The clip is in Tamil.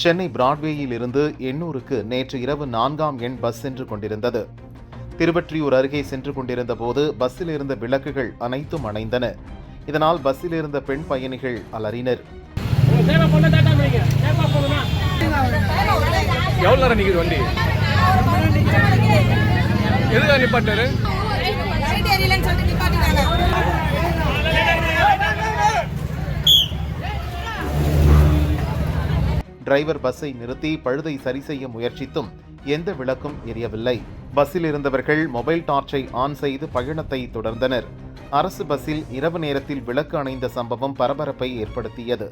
சென்னை பிராட்வேயில் இருந்து எண்ணூருக்கு நேற்று இரவு நான்காம் எண் பஸ் சென்று கொண்டிருந்தது. திருவற்றியூர் அருகே சென்று கொண்டிருந்த போது பஸ்ஸில் இருந்த விளக்குகள் அனைத்தும் அணைந்தன. இதனால் பஸ்ஸில் இருந்த பெண் பயணிகள் அலறினர். எவ்வளோ நேரம் நிற்கிது வண்டி? எதுக்காக நிப்பாட்டாரு டிரைவர் பஸ்ஸை நிறுத்தி பழுதை சரி செய்ய முயற்சித்தும் எந்த விளக்கும் எரியவில்லை. பஸ்ஸில் இருந்தவர்கள் மொபைல் டார்ச்சை ஆன் செய்து பயணத்தை தொடர்ந்தனர். அரசு பஸ்ஸில் இரவு நேரத்தில் விளக்கு அணைந்த சம்பவம் பரபரப்பை ஏற்படுத்தியது.